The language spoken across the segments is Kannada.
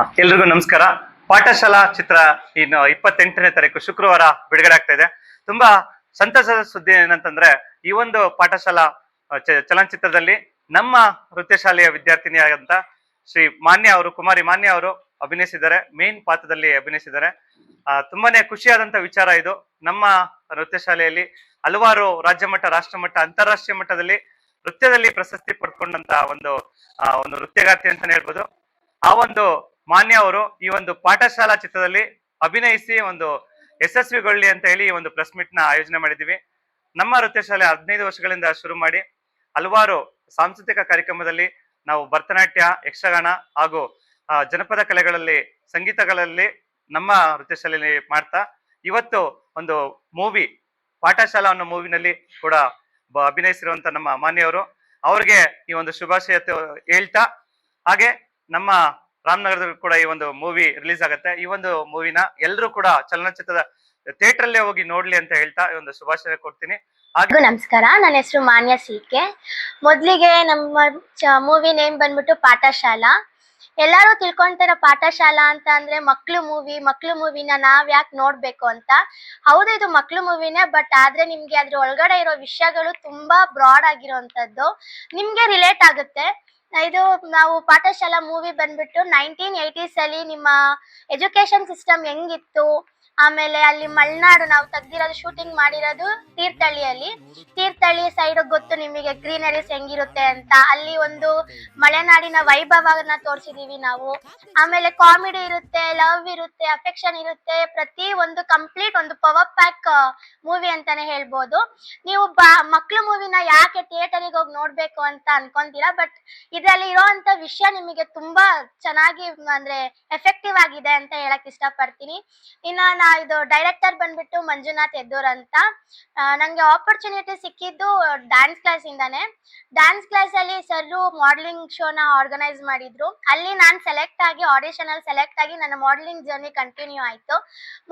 ಎಲ್ರಿಗೂ ನಮಸ್ಕಾರ. ಪಾಠಶಾಲಾ ಚಿತ್ರ ಇನ್ನು ಇಪ್ಪತ್ತೆಂಟನೇ ತಾರೀಕು ಶುಕ್ರವಾರ ಬಿಡುಗಡೆ ಆಗ್ತಾ ಇದೆ. ತುಂಬಾ ಸಂತಸದ ಸುದ್ದಿ ಏನಂತಂದ್ರೆ, ಈ ಒಂದು ಪಾಠಶಾಲಾ ಚಲನಚಿತ್ರದಲ್ಲಿ ನಮ್ಮ ನೃತ್ಯ ಶಾಲೆಯ ವಿದ್ಯಾರ್ಥಿನಿಯಾದಂತ ಶ್ರೀ ಮಾನ್ಯ ಅವರು, ಕುಮಾರಿ ಮಾನ್ಯ ಅವರು ಅಭಿನಯಿಸಿದ್ದಾರೆ. ಮೇನ್ ಪಾತ್ರದಲ್ಲಿ ಅಭಿನಯಿಸಿದ್ದಾರೆ. ತುಂಬಾನೇ ಖುಷಿಯಾದಂತ ವಿಚಾರ ಇದು. ನಮ್ಮ ನೃತ್ಯ ಶಾಲೆಯಲ್ಲಿ ಹಲವಾರು ರಾಜ್ಯ ಮಟ್ಟ, ರಾಷ್ಟ್ರ ಮಟ್ಟ, ಅಂತಾರಾಷ್ಟ್ರೀಯ ಮಟ್ಟದಲ್ಲಿ ನೃತ್ಯದಲ್ಲಿ ಪ್ರಶಸ್ತಿ ಪಡ್ಕೊಂಡಂತ ಒಂದು ಒಂದು ನೃತ್ಯಗಾರ್ತಿ ಅಂತಾನೆ ಹೇಳ್ಬೋದು. ಆ ಒಂದು ಮಾನ್ಯ ಅವರು ಈ ಒಂದು ಪಾಠಶಾಲಾ ಚಿತ್ರದಲ್ಲಿ ಅಭಿನಯಿಸಿ ಒಂದು ಯಶಸ್ವಿಗೊಳ್ಳಿ ಅಂತ ಹೇಳಿ ಈ ಒಂದು ಪ್ರೆಸ್ ಮೀಟ್ನ ಆಯೋಜನೆ ಮಾಡಿದ್ದೀವಿ. ನಮ್ಮ ನೃತ್ಯ ಶಾಲೆ ಹದಿನೈದು ವರ್ಷಗಳಿಂದ ಶುರು ಮಾಡಿ ಹಲವಾರು ಸಾಂಸ್ಕೃತಿಕ ಕಾರ್ಯಕ್ರಮದಲ್ಲಿ ನಾವು ಭರತನಾಟ್ಯ, ಯಕ್ಷಗಾನ ಹಾಗೂ ಜನಪದ ಕಲೆಗಳಲ್ಲಿ, ಸಂಗೀತಗಳಲ್ಲಿ ನಮ್ಮ ನೃತ್ಯ ಶಾಲೆಯಲ್ಲಿ ಮಾಡ್ತಾ ಇವತ್ತು ಒಂದು ಮೂವಿ, ಪಾಠಶಾಲಾ ಅನ್ನೋ ಮೂವಿನಲ್ಲಿ ಕೂಡ ಅಭಿನಯಿಸಿರುವಂತ ನಮ್ಮ ಮಾನ್ಯವರು. ಅವ್ರಿಗೆ ಈ ಒಂದು ಶುಭಾಶಯ ಹೇಳ್ತಾ ಹಾಗೆ ನಮ್ಮ ರಾಮನಗರದಲ್ಲಿ ಕೂಡ ಈ ಒಂದು ಮೂವಿ ರಿಲೀಸ್ ಆಗುತ್ತೆ. ಈ ಒಂದು ಮೂವಿನ ಎಲ್ಲರೂ ಕೂಡ ಚಲನಚಿತ್ರದ ಥಿಯೇಟರ್ ಅಲ್ಲೇ ಹೋಗಿ ನೋಡ್ಲಿ ಅಂತ ಹೇಳ್ತಾ ಈ ಒಂದು ಶುಭಾಶಯ ಕೊಡ್ತೀನಿ. ಹಾಗೂ ನಮಸ್ಕಾರ. ನನ್ನ ಹೆಸರು ಮಾನ್ಯ ಸಿಕೆ ಮೊದಲಿಗೆ ನಮ್ಮ ಮೂವಿ ನೇಮ್ ಬಂದ್ಬಿಟ್ಟು ಪಾಠಶಾಲಾ. ಎಲ್ಲರೂ ತಿಳ್ಕೊಂತಾರ ಪಾಠಶಾಲಾ ಅಂತ ಅಂದ್ರೆ ಮಕ್ಳು ಮೂವಿ ಮಕ್ಳು ಮೂವಿನ ನಾವ್ ಯಾಕೆ ನೋಡ್ಬೇಕು ಅಂತ? ಹೌದು, ಇದು ಮಕ್ಳು ಮೂವಿನೇ ಬಟ್ ಆದ್ರೆ ನಿಮ್ಗೆ ಅದ್ರ ಒಳಗಡೆ ಇರೋ ವಿಷಯಗಳು ತುಂಬಾ ಬ್ರಾಡ್ ಆಗಿರೋಂಥದ್ದು. ನಿಮ್ಗೆ ರಿಲೇಟ್ ಆಗುತ್ತೆ. ಇದು ನಾವು ಪಾಠಶಾಲಾ ಮೂವಿ ಬಂದ್ಬಿಟ್ಟು ನೈನ್ಟೀನ್ ಏಯ್ಟೀಸ್ ಅಲ್ಲಿ ನಿಮ್ಮ ಎಜುಕೇಶನ್ ಸಿಸ್ಟಮ್ ಹೆಂಗಿತ್ತು? ಆಮೇಲೆ ಅಲ್ಲಿ ಮಲ್ನಾಡು ನಾವು ತೆಗ್ದಿರೋದು ಶೂಟಿಂಗ್ ಮಾಡಿರೋದು ತೀರ್ಥಹಳ್ಳಿಯಲ್ಲಿ. ತೀರ್ಥಳ್ಳಿ ಸೈಡ್ ಗೊತ್ತು ನಿಮಗೆ ಗ್ರೀನರೀಸ್ ಹೆಂಗಿರುತ್ತೆ ಅಂತ. ಅಲ್ಲಿ ಒಂದು ಮಲೆನಾಡಿನ ವೈಭವನ ತೋರಿಸಿದೀವಿ ನಾವು. ಆಮೇಲೆ ಕಾಮಿಡಿ ಇರುತ್ತೆ ಲವ್ ಇರುತ್ತೆ ಅಫೆಕ್ಷನ್ ಇರುತ್ತೆ, ಪ್ರತಿ ಒಂದು ಕಂಪ್ಲೀಟ್ ಒಂದು ಪವರ್ ಪ್ಯಾಕ್ ಮೂವಿ ಅಂತಾನೆ ಹೇಳ್ಬೋದು. ನೀವು ಬಾ, ಮಕ್ಳು ಮೂವಿನ ಯಾಕೆ ಥಿಯೇಟರಿಗೆ ಹೋಗಿ ನೋಡ್ಬೇಕು ಅಂತ ಅನ್ಕೊಂತೀರಾ ಬಟ್ ಇದರಲ್ಲಿ ಇರೋಂತ ವಿಷಯ ನಿಮಗೆ ತುಂಬಾ ಚೆನ್ನಾಗಿ, ಅಂದ್ರೆ ಎಫೆಕ್ಟಿವ್ ಆಗಿದೆ ಅಂತ ಹೇಳಕ್ ಇಷ್ಟಪಡ್ತೀನಿ. ಇನ್ನ ಇದು ಡೈರೆಕ್ಟರ್ ಬಂದ್ಬಿಟ್ಟು ಮಂಜುನಾಥ್ ಎದ್ದೂರ್ ಅಂತ. ನಂಗೆ ಆಪರ್ಚುನಿಟಿ ಸಿಕ್ಕಿದ್ದು ಡ್ಯಾನ್ಸ್ ಕ್ಲಾಸ್ ಇಂದಾನೆ. ಡ್ಯಾನ್ಸ್ ಕ್ಲಾಸ್ ಅಲ್ಲಿ ಸರ್ ಮಾಡೆಲಿಂಗ್ ಶೋನ ಆರ್ಗನೈಸ್ ಮಾಡಿದ್ರು. ಅಲ್ಲಿ ನಾನ್ ಸೆಲೆಕ್ಟ್ ಆಗಿ ಆಡಿಷನ್ ಅಲ್ಲಿ ಸೆಲೆಕ್ಟ್ ಆಗಿ ನನ್ನ ಮಾಡೆಲಿಂಗ್ ಜರ್ನಿ ಕಂಟಿನ್ಯೂ ಆಯ್ತು.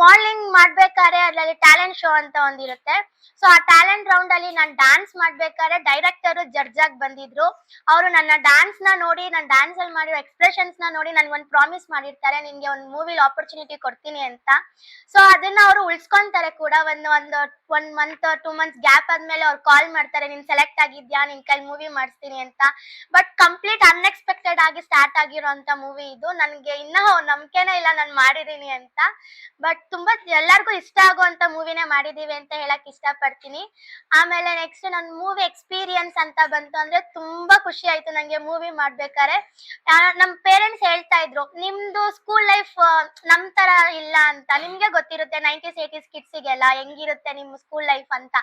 ಮಾಡೆಲಿಂಗ್ ಮಾಡ್ಬೇಕಾದ್ರೆ ಅದ್ರಲ್ಲಿ ಟ್ಯಾಲೆಂಟ್ ಶೋ ಅಂತ ಒಂದಿರುತ್ತೆ ಸೊ ಆ ಟ್ಯಾಲೆಂಟ್ ರೌಂಡ್ ಅಲ್ಲಿ ನಾನು ಡ್ಯಾನ್ಸ್ ಮಾಡ್ಬೇಕಾದ್ರೆ ಡೈರೆಕ್ಟರ್ ಜಡ್ಜ್ ಆಗಿ ಬಂದಿದ್ರು. ಅವರು ನನ್ನ ಡ್ಯಾನ್ಸ್ನ ನೋಡಿ ನನ್ನ ಡ್ಯಾನ್ಸ್ ಅಲ್ಲಿ ಮಾಡಿರೋ ಎಕ್ಸ್ಪ್ರೆಷನ್ಸ್ನ ನೋಡಿ ನನ್ಗೆ ಒಂದು ಪ್ರಾಮಿಸ್ ಮಾಡಿರ್ತಾರೆ. ನಿನ್ಗೆ ಒಂದು ಮೂವಿಲಿ ಆಪರ್ಚುನಿಟಿ ಕೊಡ್ತೀನಿ ಅಂತ. ಸೊ ಅದನ್ನ ಅವರು ಉಳ್ಸ್ಕೊಂತಾರೆ ಕೂಡ ಒಂದು ಒಂದು one month two months gap ಆದ್ಮೇಲೆ ಅವ್ರು ಕಾಲ್ ಮಾಡ್ತಾರೆ, ನೀನ್ ಸೆಲೆಕ್ಟ್ ಆಗಿದ್ಯಾ? ನಿನ್ ಕೈ ಮೂವಿ ಮಾಡಿಸ್ತೀನಿ ಅಂತ. ಬಟ್ ಕಂಪ್ಲೀಟ್ ಅನ್ಎಕ್ಸ್ಪೆಕ್ಟೆಡ್ ಆಗಿ ಸ್ಟಾರ್ಟ್ ಆಗಿರೋಂತ ಮೂವಿ ಇದು. ನನಗೆ ಇನ್ನೂ ನಂಬಿಕೆನೇ ಇಲ್ಲ, ನಾನು ಮಾಡಿದೀನಿ ಅಂತ. ಬಟ್ ತುಂಬಾ ಎಲ್ಲರಿಗೂ ಇಷ್ಟ ಆಗುವಂತ ಮೂವಿನೇ ಮಾಡಿದೀವಿ ಅಂತ ಹೇಳಕ್ ಇಷ್ಟಪಡ್ತೀನಿ. ಆಮೇಲೆ ನೆಕ್ಸ್ಟ್ ನನ್ ಮೂವಿ ಎಕ್ಸ್ಪೀರಿಯನ್ಸ್ ಅಂತ ಬಂತು ಅಂದ್ರೆ ತುಂಬಾ ಖುಷಿ ಆಯ್ತು ನಂಗೆ ಮೂವಿ ಮಾಡ್ಬೇಕಾದ್ರೆ. ನಮ್ಮ ನಮ್ ಪೇರೆಂಟ್ಸ್ ಹೇಳ್ತಾ ಇದ್ರು, ನಿಮ್ದು ಸ್ಕೂಲ್ ಲೈಫ್ ನಮ್ ತರ ಇಲ್ಲ ಅಂತ. ನಿಮ್ಗೆ ಗೊತ್ತಿರುತ್ತೆ ನೈಂಟೀಸ್ ಏಟೀಸ್ ಕಿಡ್ಸಿಗೆಲ್ಲ ಹೆಂಗಿರುತ್ತೆ ನಿಮ್ ಸ್ಕೂಲ್ ಲೈಫ್ ಅಂತ.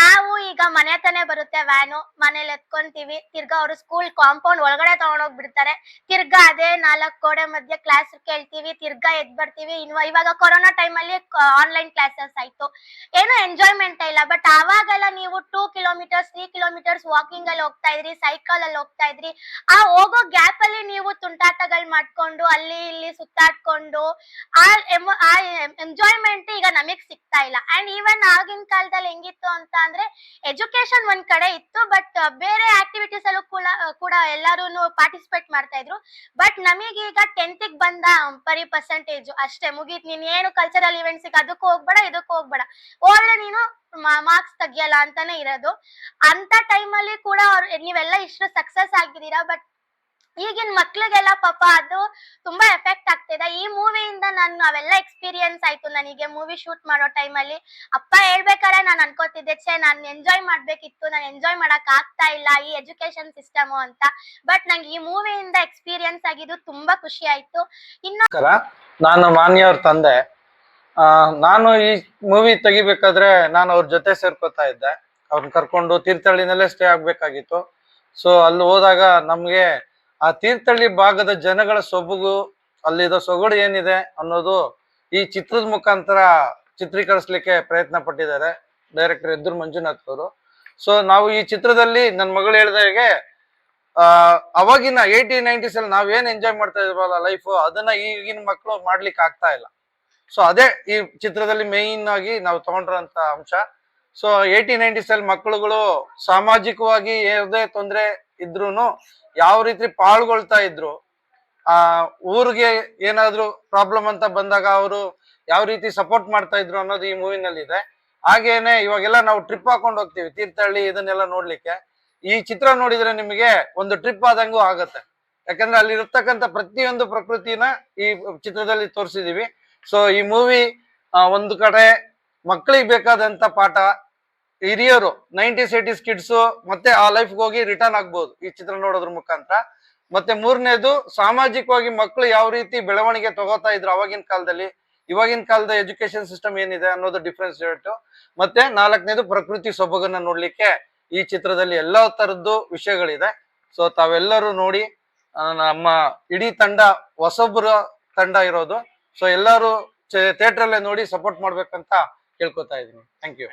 ನಾವು ಈಗ ಮನೆ ತಾನೇ ಬರುತ್ತೆ ವ್ಯಾನು ಮನೇಲಿ ಎತ್ಕೊಂತೀವಿ. ತಿರ್ಗಾ ಅವರು ಸ್ಕೂಲ್ ಕಾಂಪೌಂಡ್ ಒಳಗಡೆ ತಗೊಂಡೋಗ್ ಬಿಡ್ತಾರೆ ತಿರ್ಗಾ ಅದೇ ನಾಲ್ಕು ಕೋಡೆ ಮಧ್ಯೆ ಕ್ಲಾಸ್ ಕೇಳ್ತೀವಿ. ತಿರ್ಗಾ ಎದ್ ಬರ್ತೀವಿ ಇವಾಗ ಕೊರೋನಾ ಅಲ್ಲಿ ಆನ್ಲೈನ್ ಕ್ಲಾಸಸ್ ಆಯ್ತು. ಏನು ಎಂಜಾಯ್ಮೆಂಟ್ ಇಲ್ಲ. ಬಟ್ ಆವಾಗೆಲ್ಲ ನೀವು two kilometres three kilometres walking ಅಲ್ಲಿ ಹೋಗ್ತಾ ಇದ್ರಿ ಸೈಕಲ್ ಅಲ್ಲಿ ಹೋಗ್ತಾ ಇದ್ರಿ, ಆ ಹೋಗೋ ಗ್ಯಾಪ್ ಅಲ್ಲಿ ನೀವು ತುಂಟಾಟಗಳು ಮಾಡ್ಕೊಂಡು, ಅಲ್ಲಿ, ಇಲ್ಲಿ ಸುತ್ತಾಡ್ಕೊಂಡು, ಆ ಎಂಜಾಯ್ಮೆಂಟ್ ಈಗ ನಮಗ್ ಸಿಗ್ತಾ ಇಲ್ಲ. ಅಂಡ್ ಈವನ್ ಆಗಿನ ಕಾಲದಲ್ಲಿ ಹೆಂಗಿತ್ತು ಅಂತ ಅಂದ್ರೆ ಎಜುಕೇಶನ್ ಒಂದ್ ಕಡೆ ಇತ್ತು ಬಟ್ ಬೇರೆ ಆಕ್ಟಿವಿಟೀಸ್ ಅಲ್ಲೂ ಕೂಡ ಕೂಡ ಎಲ್ಲಾರು ಪಾರ್ಟಿಸಿಪೇಟ್ ಮಾಡ್ತಾ ಇದ್ರು. ಬಟ್ ನಮಗೀಗ ಟೆಂತ್ ಬಂದ ಪರಿ ಪರ್ಸೆಂಟೇಜ್ ಅಷ್ಟೇ. ಮುಗೀತ್, ನೀನ್ ಏನು ಕಲ್ಚರಲ್ ಇವೆಂಟ್ಸ್ ಅದಕ್ಕೂ ಹೋಗ್ಬೇಡ, ಇದಕ್ಕೂ ಹೋಗ್ಬೇಡ. ಹೋದ್ರೆ ನೀನು ಮಾರ್ಕ್ಸ್ ತೆಗಿಯಲ್ಲ ಅಂತಾನೆ ಇರೋದು. ಅಂತ ಟೈಮಲ್ಲಿ ಕೂಡ ಅವ್ರು, ನೀವೆಲ್ಲ ಇಷ್ಟು ಸಕ್ಸಸ್ ಆಗಿದ್ದೀರಾ ಬಟ್ ಈಗಿನ ಮಕ್ಳಿಗೆಲ್ಲ ಪಾಪ ಅದು ತುಂಬಾ ಎಫೆಕ್ಟ್ ಆಗ್ತಿದೆ. ಈ ಮೂವಿಯಿಂದ ನಾನು ಅವೆಲ್ಲ ಎಕ್ಸ್ಪೀರಿಯನ್ಸ್ ಆಯ್ತು. ನನಗೆ ಮೂವಿ ಶೂಟ್ ಮಾಡೋ ಟೈಮಲ್ಲಿ ಅಪ್ಪ ಹೇಳ್ಬೇಕಾದ್ರೆ ನಾನು ಅನ್ಕೋತಿದ್ದೆ, ಛೇ ನಾನು ಎಂಜಾಯ್ ಮಾಡ್ಬೇಕಿತ್ತು. ನಾನು ಎಂಜಾಯ್ ಮಾಡಕ್ ಆಗ್ತಾ ಇಲ್ಲ ಈ ಎಜುಕೇಶನ್ ಸಿಸ್ಟಮ್ ಅಂತ. ಬಟ್ ನಂಗೆ ಈ ಮೂವಿಯಿಂದ ಎಕ್ಸ್ಪೀರಿಯನ್ಸ್ ಆಗಿದ್ದು ತುಂಬಾ ಖುಷಿ ಆಯ್ತು. ಇನ್ನು ನಾನು ಮಾನ್ಯ ಅವ್ರ ತಂದೆ. ನಾನು ಈ ಮೂವಿ ತೆಗಿಬೇಕಾದ್ರೆ ನಾನು ಅವ್ರ ಜೊತೆ ಸೇರ್ಕೋತಾ ಇದ್ದೆ. ಅವ್ರನ್ನ ಕರ್ಕೊಂಡು ತೀರ್ಥಹಳ್ಳಿನಲ್ಲೇ ಸ್ಟೇ ಆಗ್ಬೇಕಾಗಿತ್ತು. ಸೊ ಅಲ್ಲಿ ಹೋದಾಗ ನಮ್ಗೆ ಆ ತೀರ್ಥಹಳ್ಳಿ ಭಾಗದ ಜನಗಳ ಸೊಬಗು ಅಲ್ಲಿದ ಸೊಗಡು ಏನಿದೆ ಅನ್ನೋದು ಈ ಚಿತ್ರದ ಮುಖಾಂತರ ಚಿತ್ರೀಕರಿಸಲಿಕ್ಕೆ ಪ್ರಯತ್ನ ಪಟ್ಟಿದ್ದಾರೆ ಡೈರೆಕ್ಟರ್ ಎದುರ್ ಮಂಜುನಾಥ್ ಅವರು. ಸೊ ನಾವು ಈ ಚಿತ್ರದಲ್ಲಿ ನನ್ನ ಮಗಳು ಹೇಳಿದಾಗೆ ಆ, ಅವಾಗಿನ ಏಯ್ಟಿ ನೈನ್ಟೀಸ್ ಅಲ್ಲಿ ನಾವೇನ್ ಎಂಜಾಯ್ ಮಾಡ್ತಾ ಇದ್ವಲ್ಲ ಲೈಫ್ ಅದನ್ನ ಈಗಿನ ಮಕ್ಕಳು ಮಾಡ್ಲಿಕ್ಕೆ ಆಗ್ತಾ ಇಲ್ಲ. ಸೊ ಅದೇ ಈ ಚಿತ್ರದಲ್ಲಿ ಮೇಯ್ನ್ ಆಗಿ ನಾವು ತಗೊಂಡಿರೋಂತ ಅಂಶ. ಸೊ ಏಯ್ಟಿ ನೈನ್ಟೀಸ್ ಅಲ್ಲಿ ಮಕ್ಕಳುಗಳು ಸಾಮಾಜಿಕವಾಗಿ ಯಾವುದೇ ತೊಂದರೆ ಇದ್ರೂನು ಯಾವ ರೀತಿ ಪಾಲ್ಗೊಳ್ತಾ ಇದ್ರು, ಆ, ಊರಿಗೆ ಏನಾದ್ರು ಪ್ರಾಬ್ಲಮ್ ಅಂತ ಬಂದಾಗ ಅವರು ಯಾವ ರೀತಿ ಸಪೋರ್ಟ್ ಮಾಡ್ತಾ ಇದ್ರು ಅನ್ನೋದು ಈ ಮೂವಿನಲ್ಲಿ ಇದೆ ಹಾಗೇನೆ ಇವಾಗೆಲ್ಲ ನಾವು ಟ್ರಿಪ್ ಹಾಕೊಂಡು ಹೋಗ್ತೀವಿ, ತೀರ್ಥಹಳ್ಳಿ ಇದನ್ನೆಲ್ಲ ನೋಡ್ಲಿಕ್ಕೆ. ಈ ಚಿತ್ರ ನೋಡಿದ್ರೆ ನಿಮಗೆ ಒಂದು ಟ್ರಿಪ್ ಆದಂಗೂ ಆಗತ್ತೆ. ಯಾಕಂದ್ರೆ ಅಲ್ಲಿ ಇರ್ತಕ್ಕಂಥ ಪ್ರತಿಯೊಂದು ಪ್ರಕೃತಿನ ಈ ಚಿತ್ರದಲ್ಲಿ ತೋರಿಸಿದೀವಿ. ಸೊ ಈ ಮೂವಿ ಒಂದು ಕಡೆ ಮಕ್ಕಳಿಗೆ ಬೇಕಾದಂತ ಪಾಠ ಹಿರಿಯರು ನೈಂಟೀಸ್ ಏಟೀಸ್ ಕಿಡ್ಸು ಮತ್ತೆ ಆ ಲೈಫ್ಗೆ ಹೋಗಿ ರಿಟರ್ನ್ ಆಗ್ಬೋದು ಈ ಚಿತ್ರ ನೋಡೋದ್ರ ಮುಖಾಂತರ. ಮತ್ತೆ ಮೂರನೇದು, ಸಾಮಾಜಿಕವಾಗಿ ಮಕ್ಕಳು ಯಾವ ರೀತಿ ಬೆಳವಣಿಗೆ ತಗೋತಾ ಇದ್ರು ಅವಾಗಿನ ಕಾಲದಲ್ಲಿ, ಇವಾಗಿನ ಕಾಲದ ಎಜುಕೇಶನ್ ಸಿಸ್ಟಮ್ ಏನಿದೆ ಅನ್ನೋದು ಡಿಫ್ರೆನ್ಸ್ ರೇಟ್ ಮತ್ತೆ ನಾಲ್ಕನೇದು ಪ್ರಕೃತಿ ಸೊಬಗನ್ನ ನೋಡ್ಲಿಕ್ಕೆ ಈ ಚಿತ್ರದಲ್ಲಿ ಎಲ್ಲ ತರದ್ದು ವಿಷಯಗಳಿದೆ. ಸೊ ತಾವೆಲ್ಲರೂ ನೋಡಿ ನಮ್ಮ ಇಡೀ ತಂಡ ಹೊಸೊಬ್ಬರ ತಂಡ ಇರೋದು. ಸೊ ಎಲ್ಲರೂ ಥಿಯೇಟರ್ ಅಲ್ಲೇ ನೋಡಿ ಸಪೋರ್ಟ್ ಮಾಡ್ಬೇಕಂತ ಕೇಳ್ಕೊತಾ ಇದೀನಿ ಥ್ಯಾಂಕ್ ಯು